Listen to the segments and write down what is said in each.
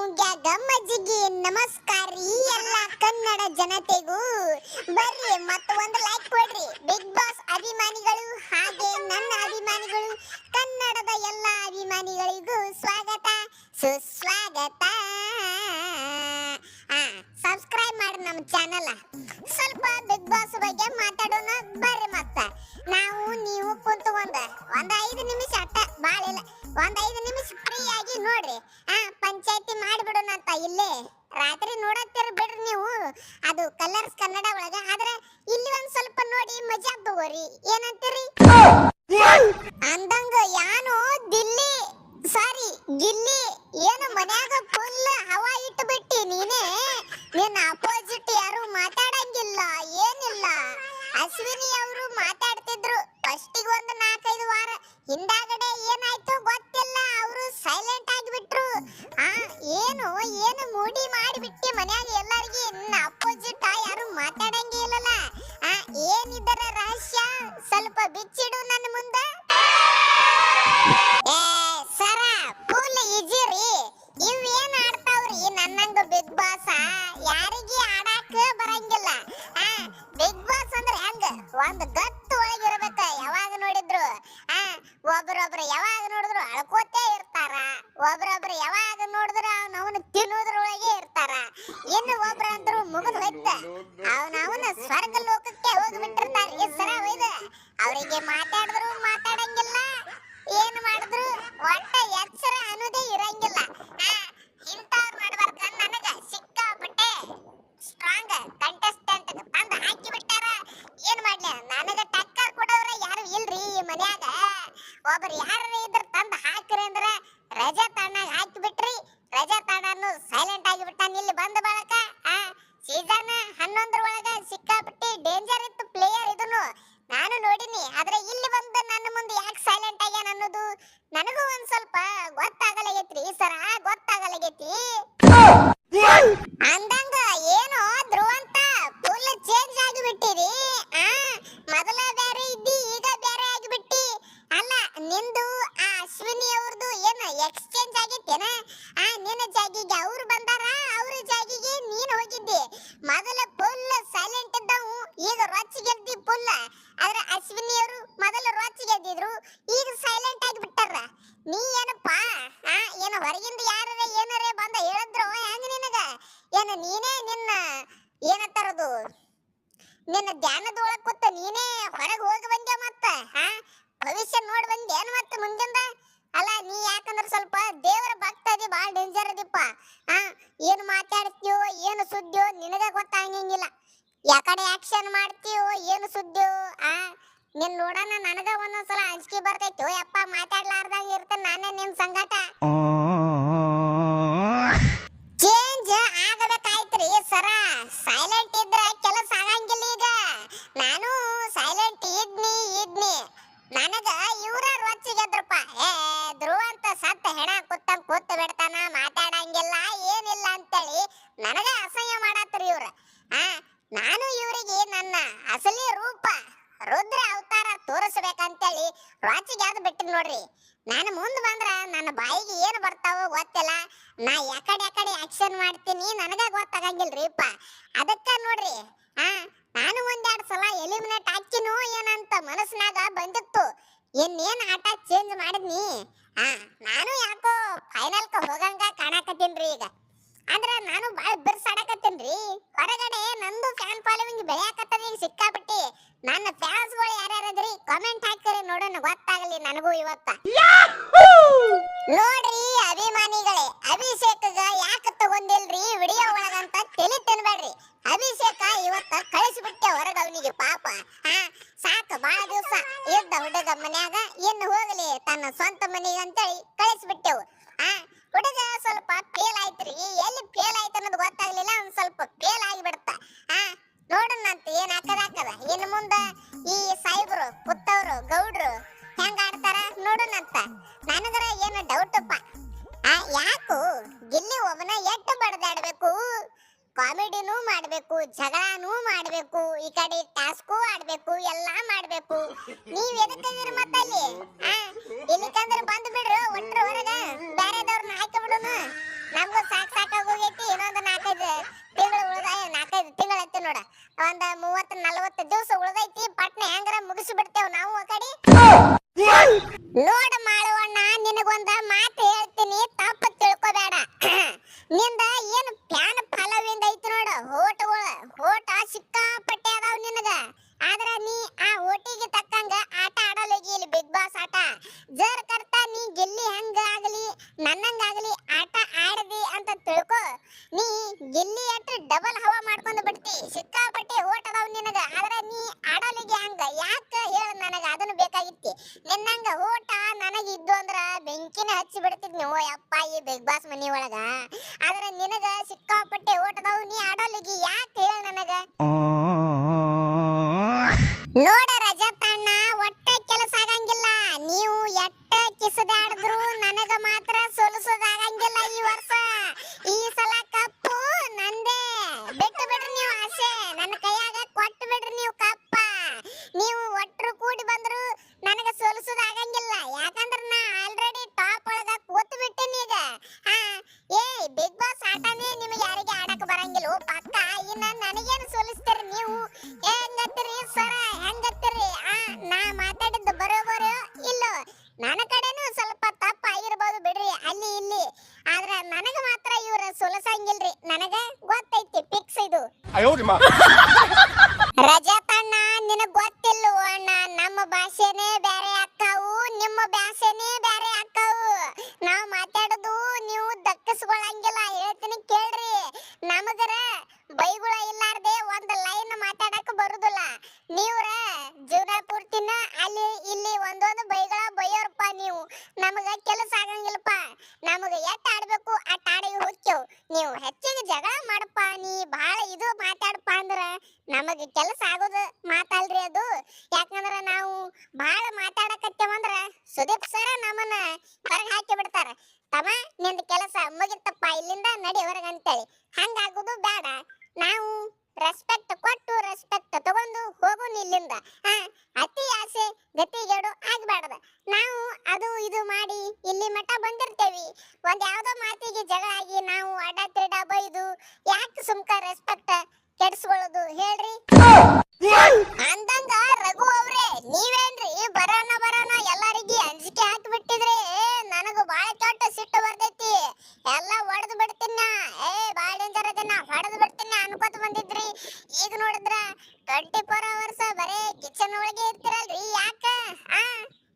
ನೌಗ್ಯಾಗ ಮಜ್ಜಿಗೆ ನಮಸ್ಕಾರ ಈ ಎಲ್ಲ ಕನ್ನಡ ಜನತೆಗೂ. ಬರ್ರಿ ಮತ್ತೊಂದು ಒಂದು ಲೈಕ್ ಕೊಡ್ರಿ. ಬಿಗ್ ಬಾಸ್ ಅಭಿಮಾನಿಗಳು ಹಾಗೆ ನನ್ನ ಅಭಿಮಾನಿಗಳು, ಕನ್ನಡದ ಎಲ್ಲ ಅಭಿಮಾನಿಗಳಿಗೂ ಸ್ವಾಗತ, ಸುಸ್ವಾಗತ. ಸಬ್ಸ್ಕ್ರೈಬ್ ಮಾಡಿ ನಮ್ಮ ಚಾನಲ್ ಸ್ವಲ್ಪ ಬಿಗ್ ಬಾಸ್ ಬಗ್ಗೆ ಮಾತಾಡೋಣ, ಬರ್ರಿ ಮತ್ತ. ನಾವು, ನೀವು ಕುಂತು ಒಂದ ಐದು ನಿಮಿಷ ಅಟ್ಟ ಬಾಳಿಲ್ಲ. ಒಂದ್ ಐದು ನಿಮಿಷ ಫ್ರೀ ಆಗಿ ನೋಡ್ರಿ. ಆ ಪಂಚಾಯತಿ ಮಾಡಿಬಿಡೋಣ ಅಂತ ಇಲ್ಲೇ. ರಾತ್ರಿ ನೋಡತ್ತಿರ ಬಿಡ್ರಿ ನೀವು. ಅದು ಕಲರ್ಸ್ ಕನ್ನಡ ಒಳಗ. ಆದ್ರೆ ಇಲ್ಲಿ ಒಂದ್ ಸ್ವಲ್ಪ ನೋಡಿ ಮಜಾ ತಗೋರಿ. ಏನಂತೀರಿ? ಅಂದಂಗ ಯಾನು ದಿಲ್ಲಿ, ಸಾರಿ, ಗಿಲ್ಲಿ, ಏನು ಮನ್ಯಾಗ ಫುಲ್ ಹವಾ ಇಟ್ಟು ಬಿಟ್ಟಿ ನೀನೇ. ನಿನ್ನ ಅಪೋಸಿಟ್ ಯಾರು ಮಾತಾಡಂಗಿಲ್ಲ, ಏನಿಲ್ಲ. ಅಶ್ವಿನಿ ಅವರು ಮಾತಾಡ್ತಿದ್ರು. ಫಸ್ಟಿಗೆ ಒಂದು ನಾಲ್ಕೈದು ವಾರ. ಹಿಂದಾಗಡೆ ಏನಾಯ್ತು? ಏನು ಮೂಡಿ ಮಾಡಿಬಿಟ್ಟಿ ಮನ್ಯಾಗ ಎಲ್ಲರಿಗೆ? ಅಪೋಸಿಟ್ ಯಾರು ಮಾತಾಡಂಗೆ ಇಲ್ಲಲ್ಲ. ಆ, ಏನಿದರ ರಹಸ್ಯ? ಸ್ವಲ್ಪ ಬಿಚ್ಚಿಡು ನನ್ನ ಮುಂದೆ. ಏ, ಸರ ಫುಲ್ ಆಡ್ತಾವ್ರಿ? Big Boss? ಆಡಾಕ ಬರಂಗಿಲ್ಲ. ಆ, ಬಿಗ್ ಬಾಸ್ ಹೆಂಗ? ಒಂದ್ ಯಾವಾಗ ನೋಡಿದ್ರು. ಆ, ಒಬ್ರೊಬ್ರು ಯಾವಾಗ ನೋಡಿದ್ರು ಅಳ್ಕೋತೇ ಇರ್ತಾರ. ಒಬ್ರೊಬ್ರು ಯಾವಾಗ ನೋಡಿದ್ರು ಅವನ ತಿನ್ನೋದ್ರೊಳಗೆ ಇರ್ತಾರ. ಇನ್ನು ಒಬ್ರ ಅಂದ್ರು ಮುಗಿದ್ ಹೋಯ್ತ. ಅವನ ಅವನ ಸ್ವರ್ಗ ಲೋಕಕ್ಕೆ ಹೋಗ್ಬಿಟ್ಟಿರ್ತಾರ ಈ ಸರ ಅವರಿಗೆ ಮಾತಾಡಿದ್ರು ಮಾತಾಡಂಗಿಲ್ಲ ಏನ್ ಮಾಡಿದ್ರು ಒಟ್ಟ ಎಚ್ಚರ ಅನ್ನೋದೇ ಇರಂಗಿಲ್ಲ ಆ, ಇಂಥವ್ರ್ ನಡ್ಬರ್ಕ ನನಗ ಸಿಕ್ಕಾಪಟ್ಟೆ ಸ್ಟ್ರಾಂಗ್ ಕಂಟೆಸ್ಟೆಂಟ್ ತಂದು ಹಾಕಿ ಬಿಟ್ಟಾರ ಏನ್ ಮಾಡ್ಲಿ ನನಗ ಟಕ್ಕರ್ ಕೊಡೋರ ಯಾರು ಇಲ್ರಿ ಈ ಮನ್ಯಾಗ ಒಬ್ರು ಯಾರು ಇದ್ರ ತಂದು ಹಾಕ್ರಿ ಅಂದ್ರ ರಜತ್ ಅಣ್ಣಾಗ ಹಾಕಿ ಬಿಟ್ರಿ ರಜತ್ ಸೈಲೆಂಟ್ ಆಗಿ ಬಿಟ್ಟಾನ ಇಲ್ಲಿ ಬಂದ ಬಳಕ. ಆ ಸೀಸನ್ ಹನ್ನೊಂದರ ಒಳಗ ಸಿಕ್ಕಾಪಟ್ಟಿ ಡೇಂಜರ್ ಇತ್ತು ಪ್ಲೇಯರ್ ಇದನ್ನು ನಾನು ನೋಡಿನಿ, ಆದ್ರೆ ಇಲ್ಲಿ ಬಂದು ನನ್ನ ಮುಂದೆ ಯಾಕೆ ಸೈಲೆಂಟ್ ಆಗ್ಯಾನ ಅನ್ನೋದು ನನಗೂ ಒಂದ್ ಸ್ವಲ್ಪ ಗೊತ್ತಾಗಲಾಗೈತ್ರಿ ಸರ ಗೊತ್ತಾಗಲಾಗೈತಿ ಅಂದಂಗ ಏನೋ ಧ್ರುವಂತ ಫುಲ್ ಚೇಂಜ್ ಆಗಿಬಿಟ್ಟಿರಿ ಆ ಮೊದಲ ಬೇರೆ ಇದ್ದಿ ಈಗ ಬೇರೆ ಆಗಿಬಿಟ್ಟಿ ಅಲ್ಲ ನಿಂದು ಆ ಅಶ್ವಿನಿ ಅವ್ರದ್ದು ಏನು ಎಕ್ಸ್ಚೇಂಜ್ ಆಗೈತೇನ ಆ ನಿನ್ನ ಜಾಗಿಗೆ ಅವ್ರು ಬಂದಾರ ಅವ್ರ ಜಾಗಿಗೆ ನೀನ್ ಹೋಗಿದ್ದಿ ಮೊದಲ ಫುಲ್ ಸೈಲೆಂಟ್ ಇದ್ದವು, ಈಗ ರೊಚ್ಚಿಗೆದ್ದಿ ಫುಲ್ ಆದ್ರೆ ಅಶ್ವಿನಿ ಅವರು ಮೊದಲ ರೊಚ್ಚ ಗೆದ್ದಿದ್ರು ಈಗ ಸೈಲೆಂಟ್ ಆಗಿ ಬಿಟ್ಟಾರ. ನೀ ಏನಪ್ಪಾ ಆ, ಏನು ಹೊರಗಿಂದ ಯಾರೇ ಏನಾರೇ ಬಂದ ಹೇಳಿದ್ರು ಹೆಂಗ ನಿನಗ? ಏನು ನೀನೇ ನಿನ್ನ ಏನತ್ತಾರದು ನಿನ್ನ ಧ್ಯಾನದೊಳಗೆ ಕೂತ ನೀನೇ ಹೊರಗೆ ಹೋಗಿ ಬಂದೆ ಮತ್ತೆ ಹಾ ಭವಿಷ್ಯ ನೋಡಿ ಬಂದೆ ಏನು ಮತ್ತೆ ಮುಂದಿಂದ? ಅಲ್ಲ ನೀ ಯಾಕಂದ್ರ ಸ್ವಲ್ಪ ದೇವರ ಭಕ್ತ ಅದಿ ಬಾಳ ಡೇಂಜರ್ ಅದಿಪ್ಪ. ಹಾ ಏನು ಮಾತಾಡ್ತೀಯೋ ಏನು ಸುದ್ದಿಯೋ ನಿನಗೆ ಗೊತ್ತಾಗಂಗಿಲ್ಲ ಯಾಕಡೆ ಆಕ್ಷನ್ ಮಾಡ್ತೀಯೋ ಏನು ಸುದ್ದಿಯೋ ಆ ನಿನ್ ನೋಡೋಣ ನನಗ ಒಂದೊಂದ್ಸಲ ಅಂಜಿಕೆ ಬರ್ತೈತಿ. ಯಪ್ಪ ಮಾತಾಡ್ಲಾರ್ದಂಗ ಇರ್ತೇನೆ ನಾನೇ ನಿನ್ ಸಂಗಟ. ಚೇಂಜ್ ಆಗಬೇಕಾಯ್ತ್ರಿ ಸರ. ಸೈಲೆಂಟ್ ಇದ್ರ ಕೆಲಸ ಆಗಂಗಿಲ್ಲ ಈಗ ನಾನು ಸೈಲೆಂಟ್ ಇದ್ನಿ ಇದ್ನಿ ನನಗ ಇವ್ರ ರೊಚ್ಚಿಗೆದ್ರಪ್ಪ ಏ, ಧ್ರುವ ಅಂತ ಸತ್ತ ಹೆಣ ಕುತ್ತಂಗ್ ಕೂತ್ ಬಿಡ್ತಾನ, ಮಾತಾಡಂಗಿಲ್ಲ, ಏನಿಲ್ಲ ಅಂತೇಳಿ ನನಗ ಅಸಹ್ಯ ಮಾಡತ್ರಿ ಇವ್ರ. ಆ, ನಾನು ಇವರಿಗೆ ನನ್ನ ಅಸಲಿ ರೂಪ, ರುದ್ರ ಅವತಾರ ತೋರಿಸ್ಬೇಕಂತೇಳಿ ರಾಚಿಗೆ ಯಾವ್ದು ನೋಡ್ರಿ. ನಾನು ಮುಂದೆ ಬಂದ್ರೆ ನನ್ನ ಬಾಯಿಗೆ ಏನು ಬರ್ತಾವೋ ಗೊತ್ತಿಲ್ಲ. ನಾ ಯಾಕಡೆ ಯಾಕಡೆ ಆಕ್ಷನ್ ಮಾಡ್ತೀನಿ, ನನಗ ಗೊತ್ತಾಗಂಗಿಲ್ರಿಪ್ಪ ಅದಕ್ಕ ನೋಡ್ರಿ, ಆ, ನಾನು ಒಂದೆರಡು ಸಲ ಎಲಿಮಿನೇಟ್ ಹಾಕಿನೋ ಏನಂತ ಮನಸ್ಸಿನಾಗ ಬಂದಿತ್ತು. ಇನ್ನೇನು ಆಟ ಚೇಂಜ್ ಮಾಡಿದ್ನಿ? ಆ, ನಾನು ಯಾಕೋ ಫೈನಲ್ಕ ಹೋಗಂಗ ರೀ ಈಗ. ಆದ್ರ ನಾನು ಬಾಳ ಬಿರ್ಸಾಡಕತ್ತೇನ್ರಿ? ಹೊರಗಡೆ ನಂದು ಫ್ಯಾನ್ ಫಾಲೋವಿಂಗ್ ಬೆಳೆಯಾಕತ್ತದ ಈಗ ಸಿಕ್ಕಾಪಟ್ಟಿ. ನನ್ನ ಫ್ಯಾನ್ಸ್ಗಳು ಯಾರ್ಯಾರದ್ರಿ? ಕಾಮೆಂಟ್ ಹಾಕಿರಿ ನೋಡೋಣ ಗೊತ್ತಾಗಲಿ ನನಗೂ ಇವತ್ತ. ನೋಡ್ರಿ ಅಭಿಮಾನಿಗಳೇ ಅಭಿಷೇಕಗ ಯಾಕೆ ತಗೊಂಡಿಲ್ರಿ? ಈ ಕಡೆ ಟಾಸ್ಕು ಆಡ್ಬೇಕು, ಎಲ್ಲಾ ಮಾಡ್ಬೇಕು. ನೀವ್ ಎದಕ್ಕಿದ್ರ ಮತ್ತಲ್ಲಿ ಇಲ್ಲಿಕಂದ್ರ ಬಂದ್ ಬಿಡ್ರು, ಒಟ್ರು ಹೊರಗ. ಬ್ಯಾರೆದವ್ರನ್ನ ಹಾಕಿ ಬಿಡೋಣ ನಮ್ಗೂ ಸಾಕ್ ಸಾಕಾಗೋಗೈತಿ ಇನ್ನೊಂದು ನಾಲ್ಕೈದು ತಿಂಗಳು ಉಳಿದ ನಾಲ್ಕೈದು ತಿಂಗಳು ಐತಿ ನೋಡ. ಒಂದ ಮೂವತ್ತು ನಲ್ವತ್ತು ದಿವಸ ಉಳಿದೈತಿ ಪಟ್ನೆ ಹೆಂಗ ಬೆಂಕಿನ ಹಚ್ಚಿ ಬಿಡ್ತಿದ್ನಿ. ಯಪ್ಪ, ಈ ಬಿಗ್ ಬಾಸ್ ಮನಿ ಒಳಗ. ಆದ್ರೆ ನಿನಗ ಸಿಕ್ಕಾಪಟ್ಟೆ ಓಟದವು ನೀ ಆಡೋಲಿಗಿ ಯಾಕೆ ಹೇಳ ನನಗ? ನೋಡ ರಜತಣ್ಣ, ಒಟ್ಟೆ ಕೆಲಸ ಆಗಂಗಿಲ್ಲ. ನೀವು ಎಟ್ಟ ಕಿಸದಾಡಿದ್ರು ನನಗ ಮಾತ್ರ ಸೋಲಿಸೋದಾಗಂಗಿಲ್ಲ. ಅಯೋರಿಮಾ ರಜತಣ್ಣ, ನಿನಗ್ ಗೊತ್ತಿಲ್ವ ಅಣ್ಣ, ನಮ್ಮ ಭಾಷೆನೇ ಬೇರೆ ಅಕ್ಕವು ನಿಮ್ಮ ಭಾಷೆನೇ ಬೇರೆ ಅಕ್ಕವು ನಾವ್ ಮಾತಾಡೋದು ನೀವು ದಕ್ಕಿಸ್ಕೊಳಂಗಿಲ್ಲ, ಹೇಳ್ತೀನಿ ಕೇಳ್ರೀ. ನಮಗರ ಬೈಗುಳ ಇಲ್ಲಾರ್ದೆ ಒಂದ್ ಲೈನ್ ಮಾತಾಡಕ್ ಬರುದಿಲ್ಲ. ನೀವ್ರ ಜೀವನ ಪೂರ್ತಿನ ಅಲ್ಲಿ ಇಲ್ಲಿ ಒಂದೊಂದು ಬೈ ಸುದೀಪ್ ಸರ ನಮ್ಮನ್ನ ಹೊರಗೆ ಹಾಕಿ ಬಿಡ್ತಾರ. ತಮ್ಮ, ನಿಂದ ಕೆಲಸ ಮುಗಿತಪ್ಪ, ಇಲ್ಲಿಂದ ನಡಿ ಹೊರಗೆ ಅಂತೇಳಿ. ಹಂಗಾಗುದು ಬೇಡ. ನಾವು ರೆಸ್ಪೆಕ್ಟ್ ಕೊಟ್ಟು ರೆಸ್ಪೆಕ್ಟ್ ತಗೊಂಡು ಹೋಗೋಣ ಇಲ್ಲಿಂದ. ಅತಿ ಆಸೆ, ಗತಿಗೇಡು ಆಗ್ಬಾರ್ದ. ನಾವು ಅದು ಇದು ಮಾಡಿ ಇಲ್ಲಿ ಮಠ ಬಂದಿರ್ತೇವಿ. ಒಂದ್ ಯಾವ್ದೋ ಮಾತಿಗೆ ಜಗಳ ಆಗಿ ನಾವು ಅಡ್ಡ ತಿರ್ಡ, ಬೈದು, ಯಾಕೆ ಸುಮ್ಕ ರೆಸ್ಪೆಕ್ಟ್ ಕೆಡ್ಸ್ಕೊಳ್ಳೋದು ಹೇಳ್ರಿ? ಅಂದಂಗ ರಘು ಅವ್ರೆ. ನೀವೇನ್ರಿ? ಬರೋಣ ಬರೋಣ ಎಲ್ಲರಿಗೆ ಅಂಜಿಕೆ ಹಾಕಿ ಬಿಟ್ಟಿದ್ರಿ ನನಗ ಬಾಳ ಕೆಟ್ಟ ಸಿಟ್ಟು ಬರ್ತೈತಿ ಎಲ್ಲ ಹೊಡೆದು ಬಿಡ್ತೀನ ಏ, ಬಾಳ ಡೇಂಜರ್ ಅದನ್ನ ಹೊಡೆದು ಬಿಡ್ತೀನಿ ಅನ್ಕೋತ ಬಂದಿದ್ರಿ. ಈಗ ನೋಡಿದ್ರ ಟ್ವೆಂಟಿ ಫೋರ್ ಅವರ್ಸ್ ಬರೇ ಕಿಚನ್ ಒಳಗೆ ಇರ್ತಿರಲ್ರಿ. ಯಾಕ? ಆ?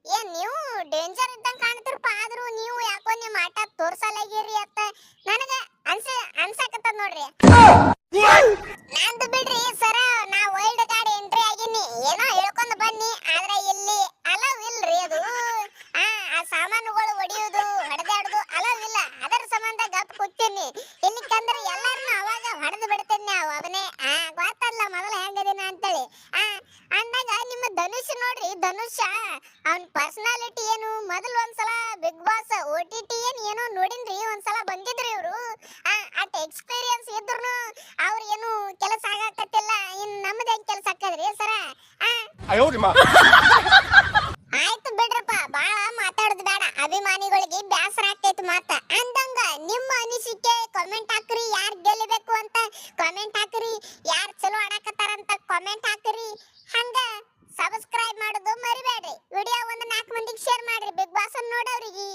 ಏನ್ ನೀವು ಡೇಂಜರ್ ಇದ್ದಂಗ ಕಾಣ್ತಿರಪ್ಪ. ಆದ್ರೂ ನೀವು ಯಾಕೋ ನಿಮ್ಮ ಆಟ ತೋರ್ಸಲಾಗಿರಿ ಅಂತ ನನಗೆ ಅನ್ಸ, ಅನ್ಸಕತ್ತದ ನೋಡ್ರಿ ನಂದು ಬಿಡ್ರಿ ಸರ ನಾ ವೈಲ್ಡ್ ಕಾರ್ಡ್ ಎಂಟ್ರಿ ಆಗಿನಿ ಏನೋ ಹೇಳ್ಕೊಂಡ್ ಬನ್ನಿ ಆದ್ರೆ ಇಲ್ಲಿ ಅಲವ್ ಇಲ್ರಿ ಅದು ಆ ಆ ಸಾಮಾನುಗಳು ಒಡೆಯುವುದು ಹೊಡೆದಾಡುದು ಅಲವ್ ಇಲ್ಲ ಅದರ ಸಂಬಂಧ ಗಪ್ ಕೂತೀನಿ ಇಲ್ಲಿಕಂದ್ರೆ ಎಲ್ಲರನ್ನ ಅವಾಗ ಹೊಡೆದು ಬಿಡ್ತೇನೆ ನಾವು. ಅವನೇ, ಆ, ಗೊತ್ತಲ್ಲ ಮೊದಲ ಹೆಂಗದಿನ ಅಂತೇಳಿ. ಆ, ಅಂದಾಗ ನಿಮ್ಮ ಧನುಷ್ ನೋಡ್ರಿ, ಧನುಷ್, ಅವನ ಪರ್ಸನಾಲಿಟಿ ಏನು, ಮೊದಲು ಒಂದ್ಸಲ Big Boss O T T ಏನ್ ಏನೋ ನೋಡಿನ್ರಿ, ಒಂದ್ಸಲ ಬಂದಿದ್ರಿ ಇವರು. ಅಟ್ ಎಕ್ಸ್ಪೀರಿಯನ್ಸ್ ಇದ್ರು ಅವ್ರ ಏನು ಕೆಲಸ ಆಗಕತ್ತಿಲ್ಲ. ಇನ್ ಹೆಂಗ್ ಕೆಲಸ ಆಕದ್ರಿ ಸರ? ಆ? ಕಮೆಂಟ್ ಹಾಕ್ರಿ ಹಂಗ ಸಬ್ಸ್ಕ್ರೈಬ್ ಮಾಡೋದು ಮರಿಬೇಡ್ರಿ. ವಿಡಿಯೋ ಒಂದು ನಾಲ್ಕು ಮಂದಿಗೆ ಶೇರ್ ಮಾಡ್ರಿ. Big boss ನೋಡೋರಿಗೆ